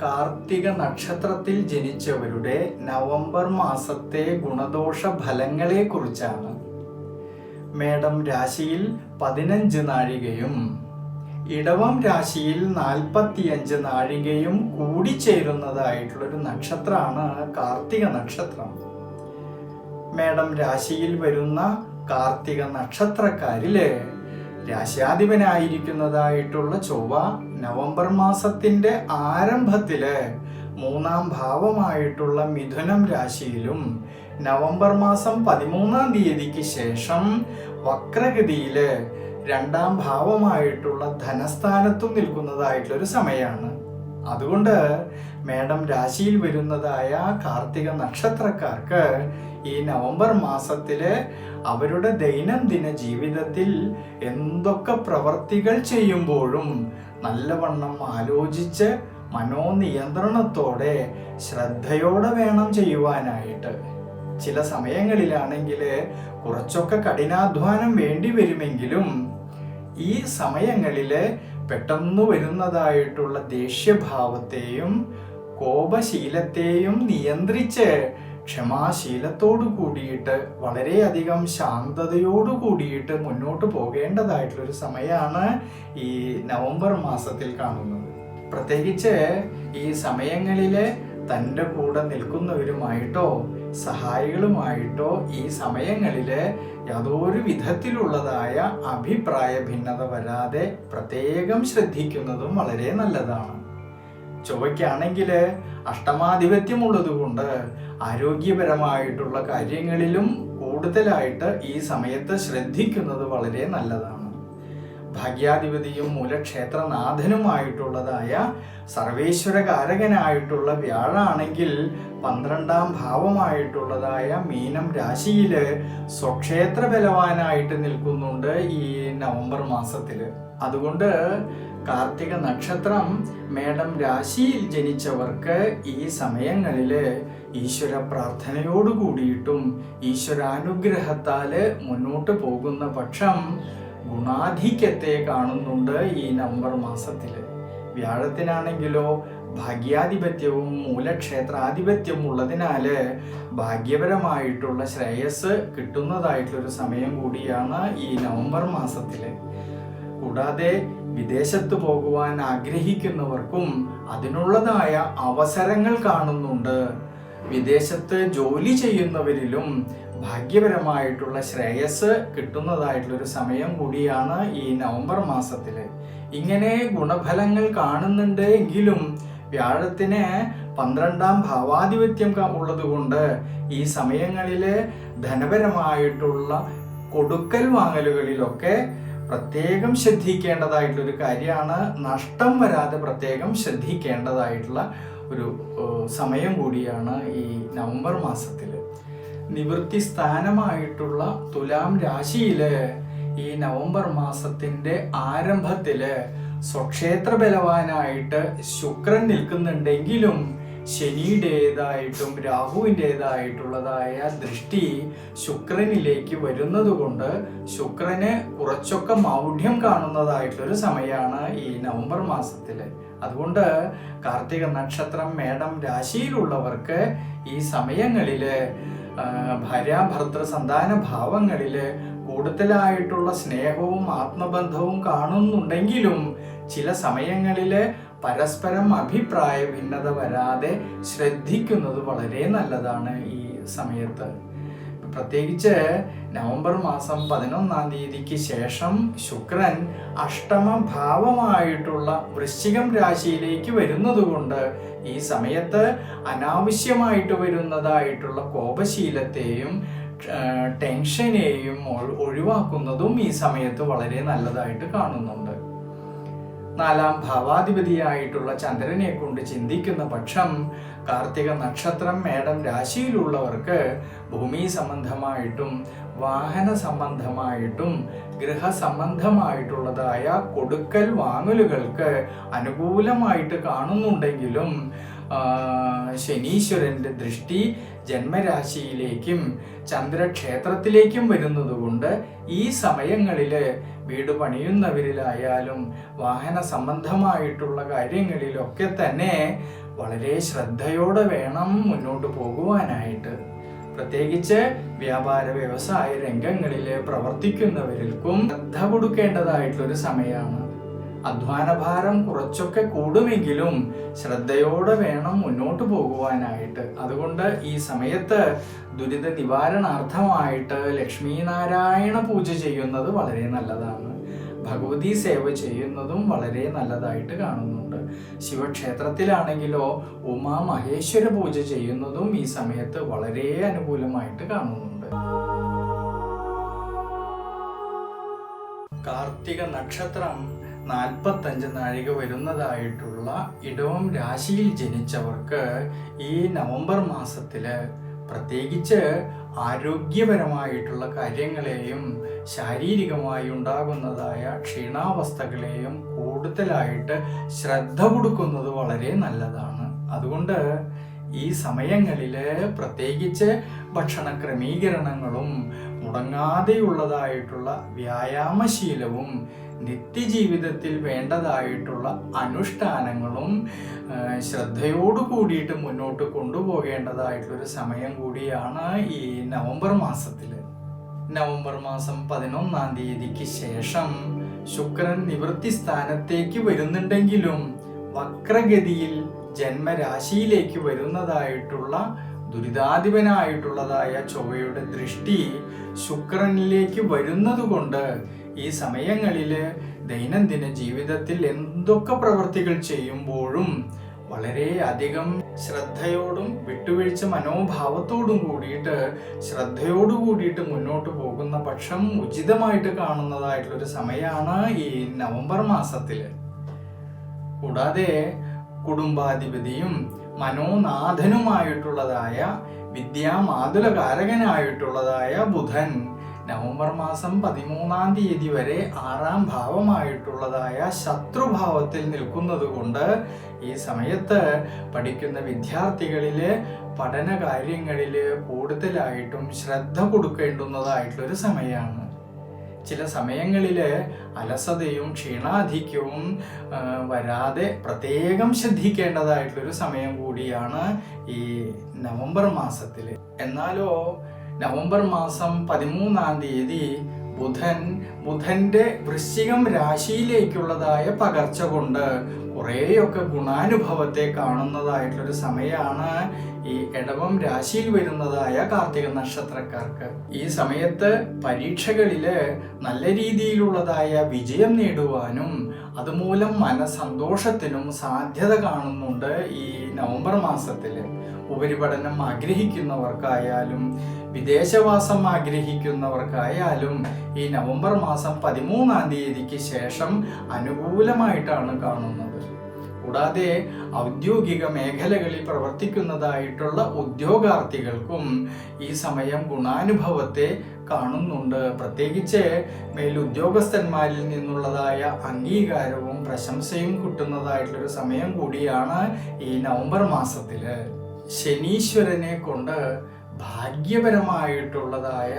കാർത്തിക നക്ഷത്രത്തിൽ ജനിച്ചവരുടെ നവംബർ മാസത്തെ ഗുണദോഷ ഫലങ്ങളെ കുറിച്ചാണ് മേടം രാശിയിൽ പതിനഞ്ച് നാഴികയും ഇടവം രാശിയിൽ നാൽപ്പത്തിയഞ്ച് നാഴികയും കൂടിച്ചേരുന്നതായിട്ടുള്ളൊരു നക്ഷത്രമാണ് കാർത്തിക നക്ഷത്രം. മേടം രാശിയിൽ വരുന്ന കാർത്തിക നക്ഷത്രക്കാരിൽ രാശ്യാധിപനായിരിക്കുന്നതായിട്ടുള്ള ചൊവ്വ നവംബർ മാസത്തിന്റെ ആരംഭത്തിൽ മൂന്നാം ഭാവമായിട്ടുള്ള മിഥുനം രാശിയിലും നവംബർ മാസം പതിമൂന്നാം തീയതിക്ക് ശേഷം വക്രഗതിയിൽ രണ്ടാം ഭാവമായിട്ടുള്ള ധനസ്ഥാനത്തും നിൽക്കുന്നതായിട്ടുള്ള ഒരു സമയമാണ്. അതുകൊണ്ട് മേഡം രാശിയിൽ വരുന്നതായ കാർത്തിക നക്ഷത്രക്കാർക്ക് ഈ നവംബർ മാസത്തിൽ അവരുടെ ദൈനംദിന ജീവിതത്തിൽ എന്തൊക്കെ പ്രവർത്തികൾ ചെയ്യുമ്പോഴും നല്ലവണ്ണം ആലോചിച്ച് മനോനിയന്ത്രണത്തോടെ ശ്രദ്ധയോടെ വേണം ചെയ്യുവാനായിട്ട്. ചില സമയങ്ങളിലാണെങ്കിൽ കുറച്ചൊക്കെ കഠിനാധ്വാനം വേണ്ടി വരുമെങ്കിലും ഈ സമയങ്ങളിൽ പെട്ടെന്ന് വരുന്നതായിട്ടുള്ള ദേഷ്യഭാവത്തെയും കോപശീലത്തെയും നിയന്ത്രിച്ച് ക്ഷമാശീലത്തോടു കൂടിയിട്ട് വളരെയധികം ശാന്തതയോടു കൂടിയിട്ട് മുന്നോട്ട് പോകേണ്ടതായിട്ടുള്ളൊരു സമയമാണ് ഈ നവംബർ മാസത്തിൽ കാണുന്നത്. പ്രത്യേകിച്ച് ഈ സമയങ്ങളിൽ തന്റെ കൂടെ നിൽക്കുന്നവരുമായിട്ടോ സഹായികളുമായിട്ടോ ഈ സമയങ്ങളിൽ യാതൊരു വിധത്തിലുള്ളതായ അഭിപ്രായ ഭിന്നത വരാതെ പ്രത്യേകം ശ്രദ്ധിക്കുന്നതും വളരെ നല്ലതാണ്. ചൊവ്വയ്ക്കാണെങ്കിൽ അഷ്ടമാധിപത്യമുള്ളത് കൊണ്ട് ആരോഗ്യപരമായിട്ടുള്ള കാര്യങ്ങളിലും കൂടുതലായിട്ട് ഈ സമയത്ത് ശ്രദ്ധിക്കുന്നത് വളരെ നല്ലതാണ്. ഭാഗ്യാധിപതിയും മൂലക്ഷേത്രനാഥനുമായിട്ടുള്ളതായ സർവേശ്വരകാരകനായിട്ടുള്ള വ്യാഴാണെങ്കിൽ പന്ത്രണ്ടാം ഭാവമായിട്ടുള്ളതായ മീനം രാശിയിൽ സ്വക്ഷേത്ര ബലവാനായിട്ട് നിൽക്കുന്നുണ്ട് ഈ നവംബർ മാസത്തിൽ അതുകൊണ്ട് കാർത്തിക നക്ഷത്രം മേടം രാശിയിൽ ജനിച്ചവർക്ക് ഈ സമയങ്ങളിൽ ഈശ്വര പ്രാർത്ഥനയോടുകൂടിയിട്ടും ഈശ്വരാനുഗ്രഹത്താൽ മുന്നോട്ട് പോകുന്ന പക്ഷം ഗുണാധിക്യത്തെ കാണുന്നുണ്ട് ഈ നവംബർ മാസത്തിൽ വ്യാഴത്തിനാണെങ്കിലോ ഭാഗ്യാധിപത്യവും മൂലക്ഷേത്രാധിപത്യവും ഉള്ളതിനാൽ ഭാഗ്യപരമായിട്ടുള്ള ശ്രേയസ് കിട്ടുന്നതായിട്ടുള്ളൊരു സമയം കൂടിയാണ് ഈ നവംബർ മാസത്തിൽ കൂടാതെ വിദേശത്ത് പോകുവാൻ ആഗ്രഹിക്കുന്നവർക്കും അതിനുള്ളതായ അവസരങ്ങൾ കാണുന്നുണ്ട്. വിദേശത്ത് ജോലി ചെയ്യുന്നവരിലും ഭാഗ്യപരമായിട്ടുള്ള ശ്രേയസ് കിട്ടുന്നതായിട്ടുള്ളൊരു സമയം കൂടിയാണ് ഈ നവംബർ മാസത്തിൽ ഇങ്ങനെ ഗുണഫലങ്ങൾ കാണുന്നുണ്ട് എങ്കിലും വ്യാഴത്തിന് പന്ത്രണ്ടാം ഭാവാധിപത്യം ഉള്ളതുകൊണ്ട് ഈ സമയങ്ങളിൽ ധനപരമായിട്ടുള്ള കൊടുക്കൽ വാങ്ങലുകളിലൊക്കെ പ്രത്യേകം ശ്രദ്ധിക്കേണ്ടതായിട്ടുള്ളൊരു കാര്യമാണ്. നഷ്ടം വരാതെ പ്രത്യേകം ശ്രദ്ധിക്കേണ്ടതായിട്ടുള്ള ഒരു സമയം കൂടിയാണ് ഈ നവംബർ മാസത്തിൽ നിവൃത്തി സ്ഥാനമായിട്ടുള്ള തുലാം രാശിയിൽ ഈ നവംബർ മാസത്തിന്റെ ആരംഭത്തിൽ സ്വക്ഷേത്ര ബലവാനായിട്ട് ശുക്രൻ നിൽക്കുന്നുണ്ടെങ്കിലും ശനിയുടേതായിട്ടും രാഹുവിന്റെതായിട്ടുള്ളതായ ദൃഷ്ടി ശുക്രനിലേക്ക് വരുന്നത് കൊണ്ട് ശുക്രന് കുറച്ചൊക്കെ മൗഢ്യം കാണുന്നതായിട്ടുള്ളൊരു സമയമാണ് ഈ നവംബർ മാസത്തിൽ അതുകൊണ്ട് കാർത്തിക നക്ഷത്രം മേടം രാശിയിലുള്ളവർക്ക് ഈ സമയങ്ങളിൽ ഭാര്യാഭർത്തൃ സന്താന ഭാവങ്ങളിൽ കൂടുതലായിട്ടുള്ള സ്നേഹവും ആത്മബന്ധവും കാണുന്നുണ്ടെങ്കിലും ചില സമയങ്ങളിൽ പരസ്പരം അഭിപ്രായ ഭിന്നത വരാതെ ശ്രദ്ധിക്കുന്നത് വളരെ നല്ലതാണ് ഈ സമയത്ത്. പ്രത്യേകിച്ച് നവംബർ മാസം പതിനൊന്നാം തീയതിക്ക് ശേഷം ശുക്രൻ അഷ്ടമ ഭാവമായിട്ടുള്ള വൃശ്ചികം രാശിയിലേക്ക് വരുന്നതുകൊണ്ട് ഈ സമയത്ത് അനാവശ്യമായിട്ട് വരുന്നതായിട്ടുള്ള കോപശീലത്തെയും ടെൻഷനെയും ഒഴിവാക്കുന്നതും ഈ സമയത്ത് വളരെ നല്ലതായിട്ട് കാണുന്നുണ്ട്. നാലാം ഭാവാധിപതിയായിട്ടുള്ള ചന്ദ്രനെ കൊണ്ട് ചിന്തിക്കുന്ന പക്ഷം കാർത്തിക നക്ഷത്രം മേടം രാശിയിലുള്ളവർക്ക് ഭൂമി സംബന്ധമായിട്ടും വാഹന സംബന്ധമായിട്ടും ഗൃഹ സംബന്ധമായിട്ടുള്ളതായ കൊടുക്കൽ വാങ്ങലുകൾക്ക് അനുകൂലമായിട്ട് കാണുന്നുണ്ടെങ്കിലും ശനീശ്വരന്റെ ദൃഷ്ടി ജന്മരാശിയിലേക്കും ചന്ദ്രക്ഷേത്രത്തിലേക്കും വരുന്നതുകൊണ്ട് ഈ സമയങ്ങളിൽ വീട് പണിയുന്നവരിലായാലും വാഹന സംബന്ധമായിട്ടുള്ള കാര്യങ്ങളിലൊക്കെ തന്നെ വളരെ ശ്രദ്ധയോടെ വേണം മുന്നോട്ട് പോകുവാനായിട്ട്. പ്രത്യേകിച്ച് വ്യാപാര വ്യവസായ രംഗങ്ങളിൽ പ്രവർത്തിക്കുന്നവർക്കും ശ്രദ്ധ കൊടുക്കേണ്ടതായിട്ടുള്ളൊരു സമയമാണ്. അധ്വാനഭാരം കുറച്ചൊക്കെ കൂടുമെങ്കിലും ശ്രദ്ധയോടെ വേണം മുന്നോട്ട് പോകുവാനായിട്ട്. അതുകൊണ്ട് ഈ സമയത്ത് ദുരിത നിവാരണാർത്ഥമായിട്ട് ലക്ഷ്മി നാരായണ പൂജ ചെയ്യുന്നത് വളരെ നല്ലതാണ്. ഭഗവതി സേവ ചെയ്യുന്നതും വളരെ നല്ലതായിട്ട് കാണുന്നുണ്ട്. ശിവക്ഷേത്രത്തിലാണെങ്കിലോ ഉമാ മഹേശ്വര പൂജ ചെയ്യുന്നതും ഈ സമയത്ത് വളരെ അനുകൂലമായിട്ട് കാണുന്നുണ്ട്. കാർത്തിക നക്ഷത്രം നാൽപ്പത്തഞ്ച് നാഴിക വരുന്നതായിട്ടുള്ള ഇടവം രാശിയിൽ ജനിച്ചവർക്ക് ഈ നവംബർ മാസത്തിൽ പ്രത്യേകിച്ച് ആരോഗ്യപരമായിട്ടുള്ള കാര്യങ്ങളെയും ശാരീരികമായി ഉണ്ടാകുന്നതായ ക്ഷീണാവസ്ഥകളെയും കൂടുതലായിട്ട് ശ്രദ്ധ കൊടുക്കുന്നത് വളരെ നല്ലതാണ്. അതുകൊണ്ട് ഈ സമയങ്ങളിൽ പ്രത്യേകിച്ച് ഭക്ഷണ ക്രമീകരണങ്ങളും മുടങ്ങാതെയുള്ളതായിട്ടുള്ള വ്യായാമശീലവും നിത്യജീവിതത്തിൽ വേണ്ടതായിട്ടുള്ള അനുഷ്ഠാനങ്ങളും ശ്രദ്ധയോടു കൂടിയിട്ട് മുന്നോട്ട് കൊണ്ടുപോകേണ്ടതായിട്ടുള്ളൊരു സമയം കൂടിയാണ് ഈ നവംബർ മാസത്തിൽ നവംബർ മാസം പതിനൊന്നാം തീയതിക്ക് ശേഷം ശുക്രൻ നിവൃത്തി സ്ഥാനത്തേക്ക് വരുന്നുണ്ടെങ്കിലും വക്രഗതിയിൽ ജന്മരാശിയിലേക്ക് വരുന്നതായിട്ടുള്ള ദുരിതാധിപനായിട്ടുള്ളതായ ചൊവ്വയുടെ ദൃഷ്ടി ശുക്രനിലേക്ക് വരുന്നതുകൊണ്ട് ഈ സമയങ്ങളിൽ ദൈനംദിന ജീവിതത്തിൽ എന്തൊക്കെ പ്രവൃത്തികൾ ചെയ്യുമ്പോഴും വളരെ അധികം ശ്രദ്ധയോടും വിട്ടുവീഴ്ച മനോഭാവത്തോടും കൂടിയിട്ട് ശ്രദ്ധയോടു കൂടിയിട്ട് മുന്നോട്ട് പോകുന്ന പക്ഷം ഉചിതമായിട്ട് കാണുന്നതായിട്ടുള്ളൊരു സമയമാണ് ഈ നവംബർ മാസത്തിൽ കൂടാതെ കുടുംബാധിപതിയും മനോനാഥനുമായിട്ടുള്ളതായ വിദ്യാമാതുലകാരകനായിട്ടുള്ളതായ ബുധൻ നവംബർ മാസം പതിമൂന്നാം തീയതി വരെ ആറാം ഭാവമായിട്ടുള്ളതായ ശത്രുഭാവത്തിൽ നിൽക്കുന്നത് കൊണ്ട് ഈ സമയത്ത് പഠിക്കുന്ന വിദ്യാർത്ഥികളിൽ പഠന കാര്യങ്ങളിൽ കൂടുതലായിട്ടും ശ്രദ്ധ കൊടുക്കേണ്ടുന്നതായിട്ടുള്ളൊരു സമയമാണ് ചില സമയങ്ങളിൽ അലസതയും ക്ഷീണാധിക്യവും വരാതെ പ്രത്യേകം ശ്രദ്ധിക്കേണ്ടതായിട്ടുള്ളൊരു സമയം കൂടിയാണ് ഈ നവംബർ മാസത്തിൽ എന്നാലോ നവംബർ മാസം പതിമൂന്നാം തീയതി ബുധൻ ബുധന്റെ വൃശ്ചികം രാശിയിലേക്കുള്ളതായ പകർച്ച കൊണ്ട് കുറേയൊക്കെ ഗുണാനുഭവത്തെ കാണുന്നതായിട്ടുള്ളൊരു സമയമാണ് ഈ ഇടവം രാശിയിൽ വരുന്നതായ കാർത്തിക നക്ഷത്രക്കാർക്ക്. ഈ സമയത്ത് പരീക്ഷകളിൽ നല്ല രീതിയിലുള്ളതായ വിജയം നേടുവാനും അതുമൂലം മനസന്തോഷത്തിനും സാധ്യത കാണുന്നുണ്ട് ഈ നവംബർ മാസത്തിൽ ഉപരിപഠനം ആഗ്രഹിക്കുന്നവർക്കായാലും വിദേശവാസം ആഗ്രഹിക്കുന്നവർക്കായാലും ഈ നവംബർ മാസം പതിമൂന്നാം തീയതിക്ക് ശേഷം അനുകൂലമായിട്ടാണ് കാണുന്നത്. കൂടാതെ ഔദ്യോഗിക മേഖലകളിൽ പ്രവർത്തിക്കുന്നതായിട്ടുള്ള ഉദ്യോഗാർത്ഥികൾക്കും ഈ സമയം ഗുണാനുഭവത്തെ കാണുന്നുണ്ട്. പ്രത്യേകിച്ച് മേലുദ്യോഗസ്ഥന്മാരിൽ നിന്നുള്ളതായ അംഗീകാരവും പ്രശംസയും കിട്ടുന്നതായിട്ടുള്ളൊരു സമയം കൂടിയാണ് ഈ നവംബർ മാസത്തിൽ ശനീശ്വരനെ കൊണ്ട് ഭാഗ്യപരമായിട്ടുള്ളതായ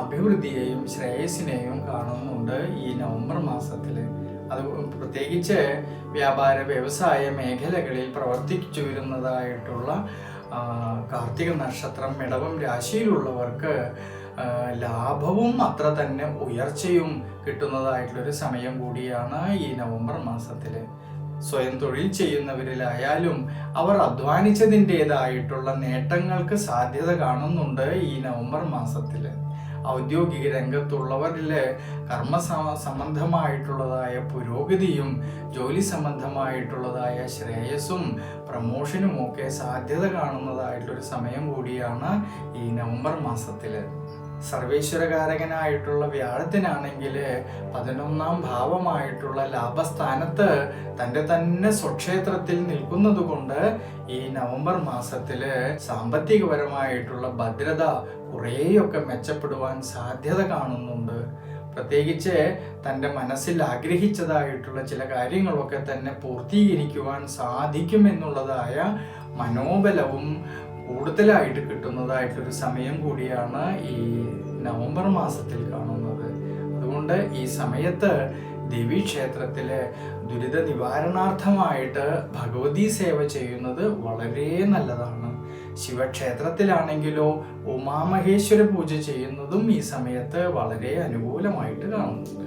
അഭിവൃദ്ധിയെയും ശ്രേയസിനെയും കാണുന്നുണ്ട് ഈ നവംബർ മാസത്തിൽ അത് പ്രത്യേകിച്ച് വ്യാപാര വ്യവസായ മേഖലകളിൽ പ്രവർത്തിച്ചു വരുന്നതായിട്ടുള്ള കാർത്തിക നക്ഷത്രം ഇടവം രാശിയിലുള്ളവർക്ക് ലാഭവും അത്ര തന്നെ ഉയർച്ചയും കിട്ടുന്നതായിട്ടുള്ളൊരു സമയം കൂടിയാണ് ഈ നവംബർ മാസത്തിൽ സ്വയം തൊഴിൽ ചെയ്യുന്നവരിലായാലും അവർ അധ്വാനിച്ചതിന്റെതായിട്ടുള്ള നേട്ടങ്ങൾക്ക് സാധ്യത കാണുന്നുണ്ട് ഈ നവംബർ മാസത്തിൽ ഔദ്യോഗിക രംഗത്തുള്ളവരിലെ കർമ്മ സംബന്ധമായിട്ടുള്ളതായ പുരോഗതിയും ജോലി സംബന്ധമായിട്ടുള്ളതായ ശ്രേയസ്സും പ്രമോഷനും ഒക്കെ സാധ്യത കാണുന്നതായിട്ടുള്ളൊരു സമയം കൂടിയാണ് ഈ നവംബർ മാസത്തിൽ സർവേശ്വരകാരകനായിട്ടുള്ള വ്യാഴത്തിനാണെങ്കിൽ പതിനൊന്നാം ഭാവമായിട്ടുള്ള ലാഭസ്ഥാനത്ത് തന്റെ തന്നെ സ്വക്ഷേത്രത്തിൽ നിൽക്കുന്നത് കൊണ്ട് ഈ നവംബർ മാസത്തിൽ സാമ്പത്തികപരമായിട്ടുള്ള ഭദ്രത കുറേയൊക്കെ മെച്ചപ്പെടുവാൻ സാധ്യത കാണുന്നുണ്ട്. പ്രത്യേകിച്ച് തന്റെ മനസ്സിൽ ആഗ്രഹിച്ചതായിട്ടുള്ള ചില കാര്യങ്ങളൊക്കെ തന്നെ പൂർത്തീകരിക്കുവാൻ സാധിക്കുമെന്നുള്ളതായ മനോബലവും കൂടുതലായിട്ട് കിട്ടുന്നതായിട്ടൊരു സമയം കൂടിയാണ് ഈ നവംബർ മാസത്തിൽ കാണുന്നത്. അതുകൊണ്ട് ഈ സമയത്ത് ദേവീക്ഷേത്രത്തിലെ ദുരിത നിവാരണാർത്ഥമായിട്ട് ഭഗവതി സേവ ചെയ്യുന്നത് വളരെ നല്ലതാണ്. ശിവക്ഷേത്രത്തിലാണെങ്കിലോ ഉമാമഹേശ്വര പൂജ ചെയ്യുന്നതും ഈ സമയത്ത് വളരെ അനുകൂലമായിട്ട് കാണുന്നുണ്ട്.